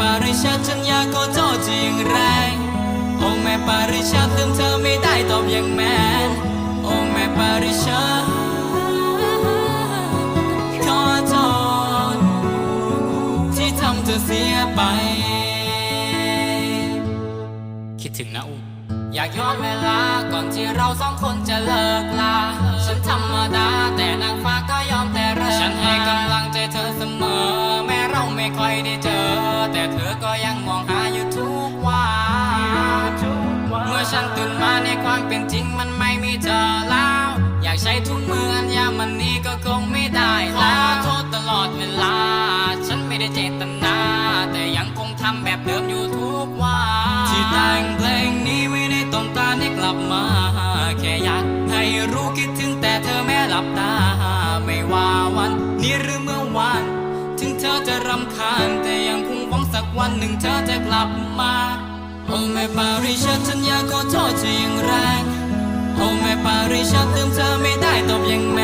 ปาริชาตฉันอยากขอโทษที่ยังแรงโอ้แม่ปาริชาติลืมเธอไม่ได้ตอบอย่างแมนโอ้แม่ปาริชาตขอโทษที่ทำเธอเสียไป คิดถึงนะอุ้มอยากย้อนเวลาก่อนที่เราสองคนจะเลิกลา ฉันธรรมดาแต่นางฟ้าก็ยอมแต่เริ่มฉันให้กำลังใจเธอเสมอ แม้เราไม่ค่อยได้เจอ ก็ยังมองหาอยู่ทุกวันเมื่อฉันตื่นมาในความเป็นจริงมันไม่มีเธอแล้ว อยากใช้ทุกมืออันยามันนี้ก็คงไม่ได้แล้วขอโทษตลอดเวลา ฉันไม่ได้เจตนา แต่ยังคงทำแบบเดิมอยู่ทุกวันที่แต่งเพลงนี้ไม่ได้ต้องการให้กลับมา แค่อยากให้รู้คิดถึงแต่เธอแม้หลับตา ไม่ว่าวัน นี้หรือเมื่อวาน ถึงเธอจะรำคาญแต่ยังคง หวังสักวันหนึ่งเธอจะกลับมา โอ้แม่ปาริชาฉันอยากขอโทษที่ยังแรง โอ้แม่ปาริชาติลืมเธอไม่ได้ตอบอย่างแม